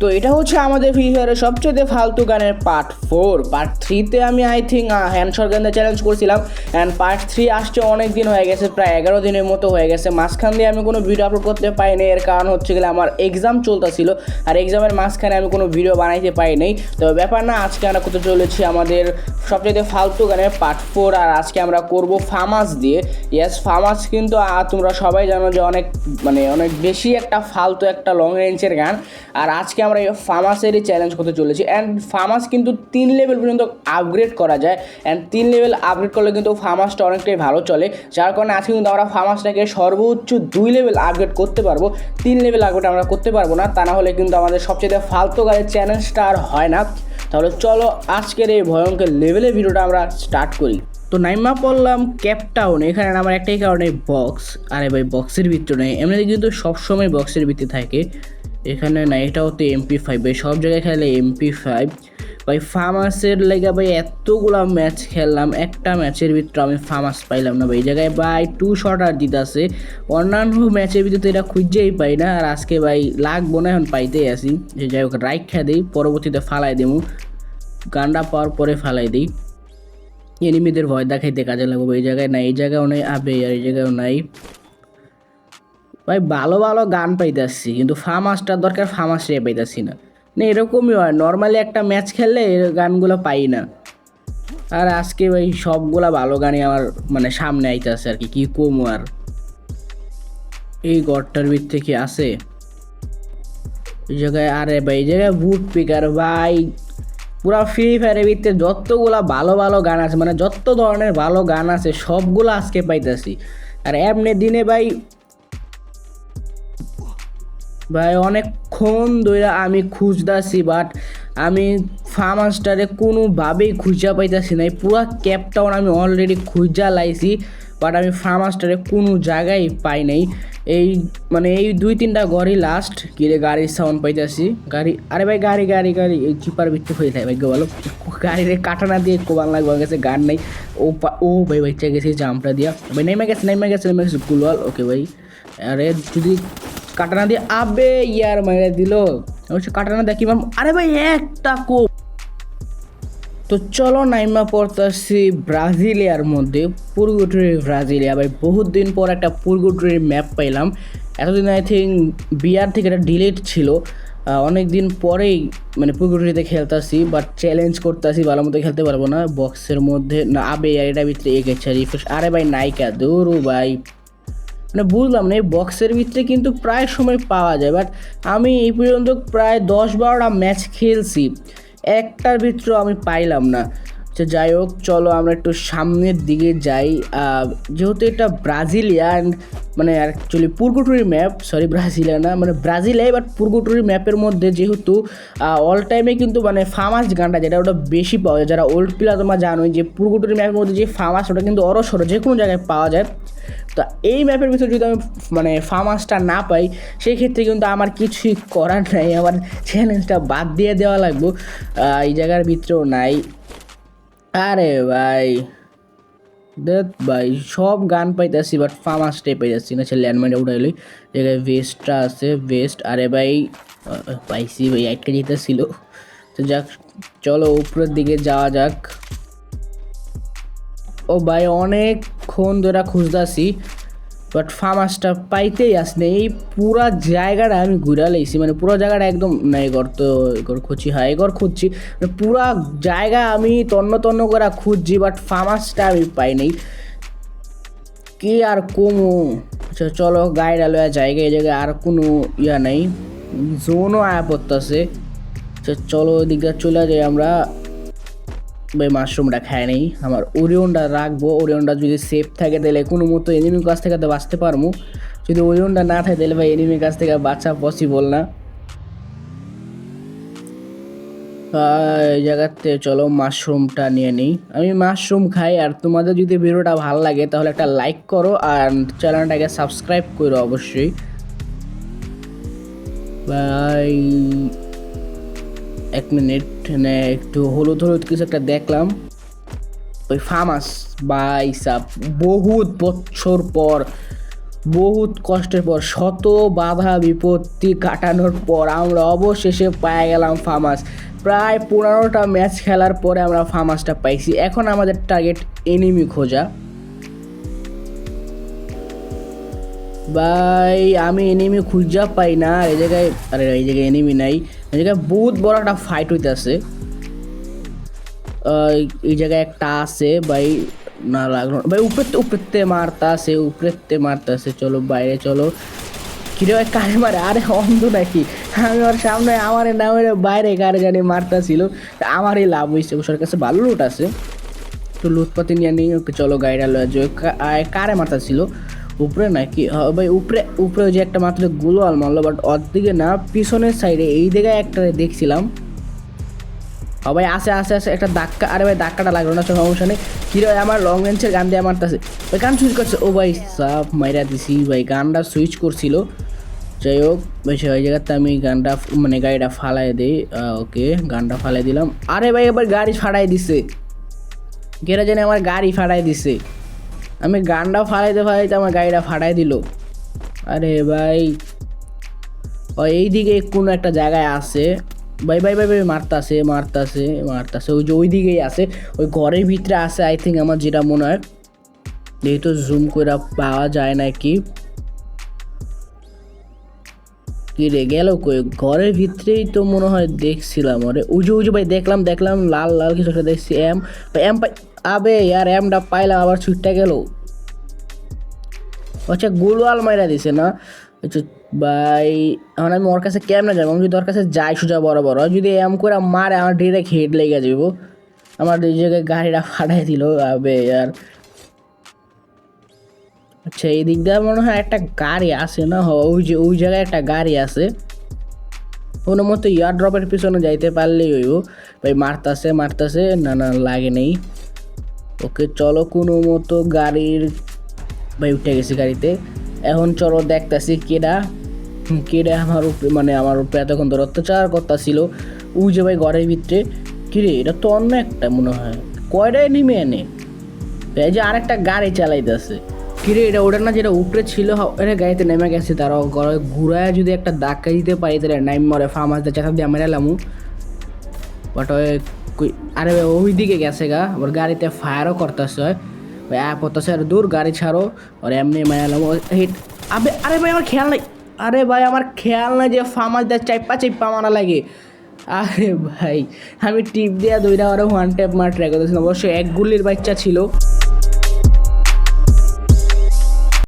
তো এটা হচ্ছে আমাদের ফ্রি ফায়ারের সবচেয়ে ফালতু গানের পার্ট ফোর পার্ট থ্রিতে আমি আই থিঙ্ক হ্যান্ড সরকারদের চ্যালেঞ্জ করছিলাম অ্যান্ড পার্ট থ্রি আসছে অনেক দিন হয়ে গেছে, প্রায় এগারো দিনের মতো হয়ে গেছে। মাঝখান দিয়ে আমি কোনো ভিডিও আপলোড করতে পারিনি এর কারণ হচ্ছে গেলে আমার এক্সাম চলতেছিল আর এক্সামের মাঝখানে আমি কোনো ভিডিও বানাইতে পারিনি তো ব্যাপার না, আজকে আমরা করতে চলেছি আমাদের সবচেয়ে ফালতু গানের পার্ট ফোর আর আজকে আমরা করব ফার্মাস দিয়ে। ইয়েস ফার্মাস কিন্তু তোমরা সবাই জানো যে অনেক মানে অনেক বেশি একটা ফালতু একটা লং রেঞ্জের গান। আর আজকে আমরা এই ফার্মাসেরই চ্যালেঞ্জ করতে চলেছি অ্যান্ড ফার্মাস কিন্তু তিন লেভেল পর্যন্ত আপগ্রেড করা যায় অ্যান্ড তিন লেভেল আপগ্রেড করলে কিন্তু ফার্মাসটা অনেকটাই ভালো চলে। যার কারণে আজকে কিন্তু আমরা ফার্মাসটাকে সর্বোচ্চ দুই লেভেল আপগ্রেড করতে পারব। তিন লেভেল আপগ্রেড আমরা করতে পারব না, তা না হলে কিন্তু আমাদের সবচেয়ে ফালতু গানের চ্যালেঞ্জটা আর হয় না। তাহলে চলো আজকের এই ভয়ঙ্কর লেভেলের ভিডিওটা আমরা স্টার্ট করি। তো নাইমা পড়লাম ক্যাপটাউন এখানে আমার একটাই কারণে বক্স আরে ভাই বক্সের ভিতরে নেই। এমনিতে কিন্তু সবসময় বক্সের ভিতরে থাকে। এখানে না, এটাও তো এমপি ফাইভ ভাই। সব জায়গায় খেলে এমপি ফাইভ ভাই ফার্মাসের লেগে ভাই, এতগুলা ম্যাচ খেললাম, একটা ম্যাচের ভিতরে আমি ফার্মাস পাইলাম না, ভাই। এই জায়গায়, ভাই টু শট আর দিতেছে অন্যান্য ম্যাচের ভিতরে তো এটা খুঁজেই পাই না। আর আজকে, ভাই, লাগবো না, এখন পাইতেই আসি যে যাই হোক রাইট খেয়ে দিই, পরবর্তীতে ফালাই দেবো। গান্ডা পাওয়ার পরে ফালাই দিই। এনিমিদের ভয় দেখাইতে কাজে লাগবে এই জায়গায় নাই, এই জায়গায়ও নেই, আবে, আর এই জায়গায়ও নাই। ভাই ভালো ভালো গান পাইতেছি, কিন্তু ফার্মাসটার দরকার ফার্মাসে পাইতেছি না। না, এরকমই হয় নর্মালি একটা ম্যাচ খেললে গানগুলো পাই না। আর আজকে ভাই সবগুলা ভালো গানই আমার মানে সামনে আইতেছে আর কি কি কম আর। এই গড়টার ভিতরে কি আছে? এই জায়গায়, আরে ভাই, এই জায়গায় বুট পিকার ভাই। পুরা ফ্রি ফায়ারের ভিতরে যতগুলা ভালো ভালো গান আছে মানে যত ধরনের ভালো গান আছে, সবগুলো আজকে পাইতেছি। আর এমনি দিনে ভাই ভাই, অনেকক্ষণ ধরে আমি খুঁজতাছি বাট আমি ফার্মাসটারে কোনোভাবেই খুঁজা পাইতাছি না পুরা ক্যাপটাউন আমি অলরেডি খুঁজা লাইছি বাট আমি ফার্মাসটারে কোনো জায়গায় পাই নাই। এই মানে এই দুই তিনটা ঘরই লাস্ট কিরে গাড়ির সাউন্ড পাইতাছি। গাড়ি, আরে ভাই, গাড়ি গাড়ি গাড়ি, এই চিপার ভিত্তি হয়ে যায় ভাই বলো? গাড়িরে কাটানা দিয়ে কোবান লাগবে কাছে গান নাই। ও ও ভাই ভাই চেয়ে গেছি জামটা দিয়া। ভাই নেমে গেছে নেমে গেছে নেমে গেছে গুলওয়াল ওকে ভাই, আরে যদি কাটানা দিয়ে, আবে ইয়ার মেরে দিল। অবশ্য কাটানা দেখি মাম আরে ভাই, একটা কোপ তো চলো নাইমা পড়তেছি ব্রাজিলিয়ার মধ্যে পুরগুটুরি ব্রাজিলিয়া। ভাই, বহুত দিন পর একটা পুরগুটুরির ম্যাপ পাইলাম। এতদিন আই থিঙ্ক বিয়ার থেকে এটা ডিলিট ছিল। অনেক দিন পরেই মানে পুরগুটুরিতে খেলতেছি, বাট চ্যালেঞ্জ করতেছি, ভালো মতো খেলতে পারব না। বক্সের মধ্যে, না, আবে এটা ভিতরে এগেছে, রিফ্রেশ। আরে ভাই নাইকা দৌড়ু ভাই। মানে বুঝলাম না, এই বক্সের ভিতরে কিন্তু প্রায় সময় পাওয়া যায় বাট আমি এই পর্যন্ত প্রায় দশ বারোটা ম্যাচ খেলছি, একটার ভিতরেও আমি পাইলাম না। তো যাই হোক, চলো আমরা একটু সামনের দিকে যাই যেহেতু এটা ব্রাজিলিয়া, and মানে অ্যাকচুয়ালি পুরগুটুরি ম্যাপ সরি ব্রাজিলিয়া না মানে ব্রাজিলিয়াই বাট পুরগুটুরি ম্যাপের মধ্যে যেহেতু অল টাইমে কিন্তু মানে ফার্মাস গানটা যেটা ওটা বেশি পাওয়া যায়, যারা ওল্ড প্লেয়ার তোমরা জানোই যে পুরগুটুরি ম্যাপের মধ্যে যে ফার্মাস ওটা কিন্তু অরসর যে কোনো জায়গায় পাওয়া যায়। তো এই ম্যাপের ভিতরে যদি আমি মানে ফার্মাসটা না পাই সেই ক্ষেত্রে কিন্তু আমার কিছুই করার নাই। আমার চ্যালেঞ্জটা বাদ দিয়ে দেওয়া লাগবো। এই জায়গার ভিতরেও নাই। আরে ভাই, দেখ ভাই, সব গান পাইতেছি বাট ফার্মাসটাই পাইতেছি না। সে ল্যান্ডমাইনে উঠাইলি জায়গায় ভেস্টটা আছে ভেস্ট আরে ভাই পাইছি ভাই, আটকে যেতেছিল। তো যাক, চলো উপরের দিকে যাওয়া যাক। ও ভাই অনেকক্ষণ ধরে খুঁজতাছি বাট ফার্মাসটা পাইতেই আসনে এই পুরা জায়গাটা আমি ঘুরা লাইছি মানে পুরো জায়গাটা একদম, না এগর তো এগর খুঁজছি হ্যাঁ এগর খুঁজছি। মানে পুরা জায়গা আমি তন্ন তন্ন করে খুঁজছি বাট ফার্মাসটা আমি পাই নাই। কি আর কমু? আচ্ছা চলো গাইড আলোয়া জায়গা এই জায়গায় আর কোনো ইয়া নেই। জোনও আয়া পড়তেছে। আচ্ছা চলো ওদিকটা চলে যাই আমরা। ভাই মাশরুমটা খায় নেই। আমার ওরিয়নটা রাখব। ওরিয়নটা যদি সেফ থাকে তাহলে কোনো মতো এনিমির কাছ থেকে তো বাঁচতে পারব। যদি ওরিয়নটা না থাকে তাহলে ভাই এনিমির কাছ থেকে বাঁচা পসিবল না। এই জায়গাতে চলো মাশরুমটা নিয়ে নিই। আমি মাশরুম খাই আর তোমাদের যদি ভিডিওটা ভালো লাগে তাহলে একটা লাইক করো আর চ্যানেলটাকে সাবস্ক্রাইব করো অবশ্যই। ভাই এক মিনিট মানে একটু হলুদ হলুদ কিছু একটা দেখলাম। ওই ফার্মাস বাই সাপ বহুত বছর পর, বহুত কষ্টের পর, শত বাধা বিপত্তি কাটানোর পর আমরা অবশেষে পেয়ে গেলাম ফার্মাস প্রায় পনেরোটা ম্যাচ খেলার পরে আমরা ফার্মাসটা পাইছি। এখন আমাদের টার্গেট এনিমি খোঁজা। ভাই, আমি এনিমি খুঁজা পাই না। এই জায়গায়, আরে, এই জায়গায় এনিমি নাই। জায়গায় বহুত বড় একটা ফাইট হইতেছে এই জায়গায় একটা আছে, ভাই, না লাগল। ভাই উপরে উপরেতে মারতাছে উপরেতে মারতাছে চলো, বাইরে চলো। কিরে ভাই, কারে মারে? আরে, অন্ধ নাকি? আমি ওর সামনে আমারে না বাইরে কারে জানি মারতাছিল। আমারই লাভ হয়েছে ওর কাছে ভালো লুট আছে। তো লুটপাতি নিয়ে ওকে চলো, গাড়িটা লয়ে আয়, কারে মারতাছিল? উপরে নাকি? ভাই, উপরে উপরে যে একটা মাত্র গুলোয়াল মারলো বাট ওর দিকে না, পিছনের সাইডে এই দিকে একটা দেখছিলাম। ভাই, আসে আসে আসে, একটা ধাক্কা। আরে ভাই, ধাক্কাটা লাগল না সমস্যা নেই। কি রে আমার লং রেঞ্জের গান দিয়ে মারতেছে। ওই গান সুইচ করছে। ও ভাই, সাপ, মাইরা দিছি, ভাই, গানটা সুইচ করছিল। যাই হোক, ভাই ওই জায়গাতে আমি গানটা মানে গাড়িটা ফালাই দিই। ওকে, গানটা ফালাই দিলাম। আরে ভাই, এবার গাড়ি ফাড়াই দিছে। কেরা জানি আমার গাড়ি ফাড়াই দিছে। আমি গানটা ফাড়াইতে ফাড়াইতে আমার গাড়িটা ফাড়াই দিল। আরে ভাই, ও এইদিকে কোনো একটা জায়গায় আছে। ভাই ভাই ভাই ভাই, মারতাছে মারতাছে মারতাছে। ওই যে ওই দিকেই আছে। ওই ঘরের ভিতরে আছে আই থিঙ্ক আমার যেটা মনে হয়। যেহেতু জুম করে পাওয়া যায় নাকি কি। রে, গেল কই? ঘরের ভিতরেই তো মনে হয় দেখছিলাম। আরে, ওই যে ভাই, দেখলাম দেখলাম, লাল লাল কিছু একটা দেখছি। এম ভাই এম পাই আবে আর এমটা পাইলাম আবার ছুটটা গেল। আচ্ছা গোলওয়াল মাইরা দিছে না? আচ্ছা ভাই, এখন আমি ওর কাছে কেমনে যাব? আমি যদি ওর কাছে যাই সোজা বড় বড় যদি এম করে মারে, আমার ডিরেক্ট হেড লেগে যাব আমার এই জায়গায় গাড়িটা ফাটাই দিল, আবে আর আচ্ছা এই দিক দিয়ে মনে হয় একটা গাড়ি আছে না? ওই যে, ওই জায়গায় একটা গাড়ি আছে। কোনো মতো ইয়ার ড্রপের পিছনে যাইতে পারলেই হইব। ভাই, মারতাছে মারতাছে, না না, লাগে নেই। ওকে চলো কোনো মতো গাড়ির ভাই উঠে গেছি গাড়িতে। এখন চলো দেখতাছি কেডা কেডা আমার উপরে মানে আমার উপরে এতক্ষণ ধরে অত্যাচার করতেছিল। ওই যে ভাই ঘরের ভিতরে, কিরে, এটা তো অন্য একটা মনে হয়। কয়টায় নেমে এনে? এই যে আরেকটা গাড়ি চালাইতেছে। কিরে, এটা ওটা না যেটা উপরে ছিল, এটা গাড়িতে নেমে গেছে তারা ঘরে ঘুরায় যদি একটা ধাক্কা দিতে পারি, তাহলে নাইম মরে, ফার্ম আসতে চাকা দিয়ে আমরা এলাম বাট ওই আরে ওই দিকে গেছে গা। ওর গাড়িতে ফায়ারও করতেছে। অ্যাপ হতেছে আর দূর, গাড়ি ছাড়ো। ওর এমনি মায়ালাম হিট আবে আরে ভাই, আমার খেয়াল নাই। আরে ভাই, আমার খেয়াল নাই যে ফামাজ দেয় চাইপা চাইপা মারা লাগে। আরে ভাই, আমি টিপ দিয়ে দুইটা আরও ওয়ান ট্যাপ মার ট্রাই করতেছিলাম। অবশ্যই এক গুলির বাচ্চা ছিল।